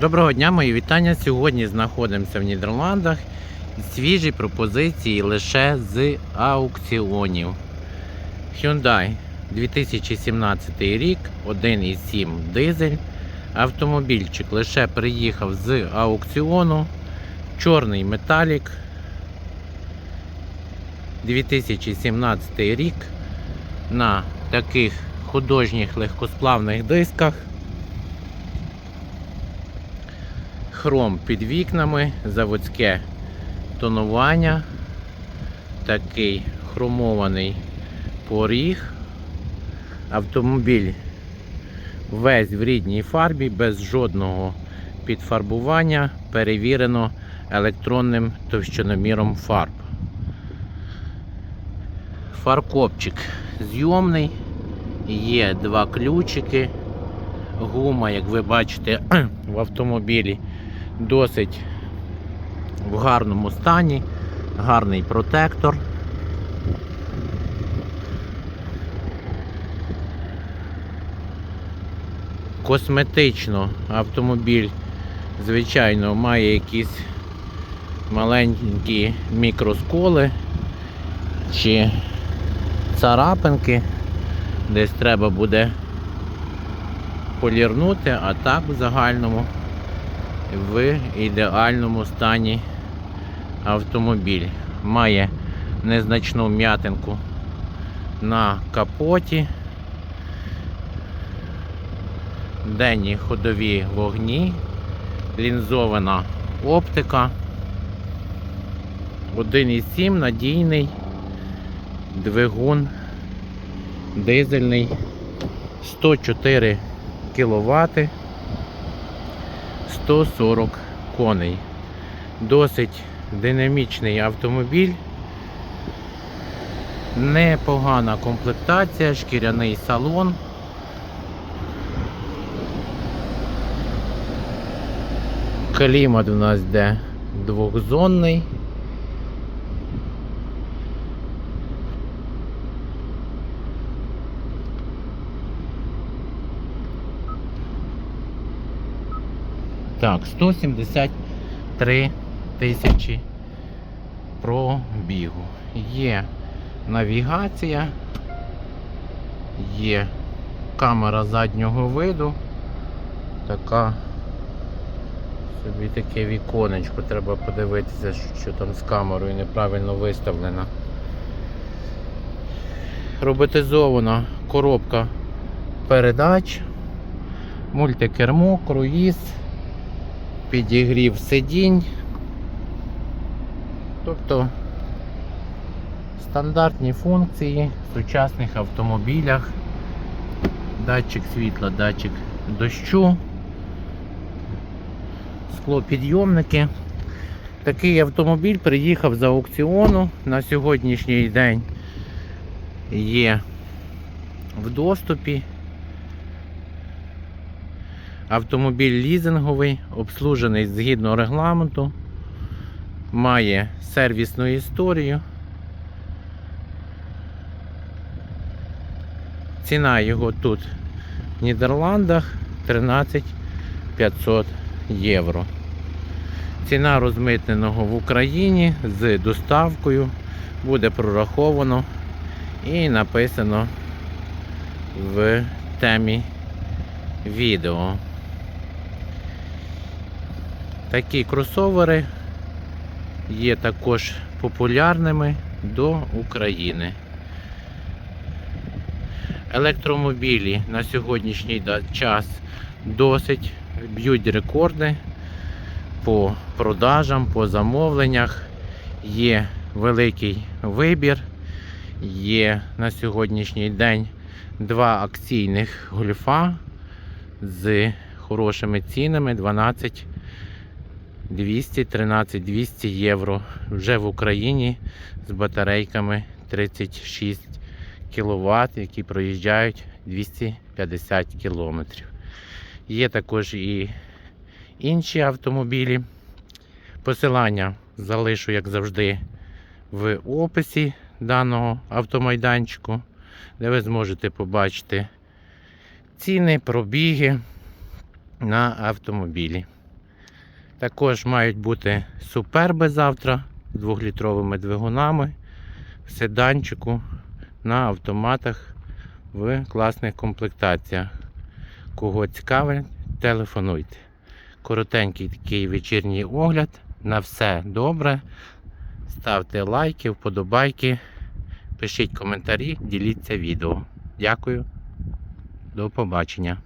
Доброго дня, мої вітання. Сьогодні знаходимося в Нідерландах. Свіжі пропозиції лише з аукціонів. Hyundai 2017 рік, 1,7 дизель. Автомобільчик лише приїхав з аукціону. Чорний металік. 2017 рік на таких художніх легкосплавних дисках. Хром під вікнами, заводське тонування, такий хромований поріг. Автомобіль весь в рідній фарбі, без жодного підфарбування, перевірено електронним товщиноміром фарб. Фаркопчик зйомний, є два ключики. Гума, як ви бачите, в автомобілі досить в гарному стані, гарний протектор. Косметично автомобіль, звичайно, має якісь маленькі мікросколи чи царапинки, десь треба буде полірнути, а так в загальному в ідеальному стані автомобіль. Має незначну м'ятинку на капоті, денні ходові вогні, лінзована оптика, 1,7 надійний двигун дизельний. 104 кВт 140 коней. Досить динамічний автомобіль. Непогана комплектація, шкіряний салон. Клімат у нас де двохзонний. Так, 173 тисячі пробігу. Є навігація, є камера заднього виду. Така собі таке віконечко, треба подивитися, що там з камерою неправильно виставлено. Роботизована коробка передач, мультикермо, круїз підігрів сидінь. Тобто стандартні функції в сучасних автомобілях, датчик світла, датчик дощу, склопідйомники. Такий автомобіль приїхав з аукціону на сьогоднішній день є в доступі. Автомобіль лізинговий, обслужений згідно регламенту, має сервісну історію. Ціна його тут в Нідерландах 13 500 євро. Ціна розмитненого в Україні з доставкою буде прораховано і написано в темі відео. Такі кросовери є також популярними до України. Електромобілі на сьогоднішній час досить б'ють рекорди по продажам, по замовленнях. Є великий вибір. Є на сєнішній день два акційних гольфа з хорошими цінами 12 200, 13 200 євро. Вже в Україні з батарейками 36 кВт, які проїжджають 250 км. Є також і інші автомобілі. Посилання залишу, як завжди, в описі даного автомайданчику, де ви зможете побачити ціни, пробіги на автомобілі. Також мають бути суперби завтра з двохлітровими двигунами в седанчику на автоматах в класних комплектаціях. Кого цікавить, телефонуйте. Коротенький такий вечірній огляд. На все добре. Ставте лайки, вподобайки, пишіть коментарі, діліться відео. Дякую. До побачення.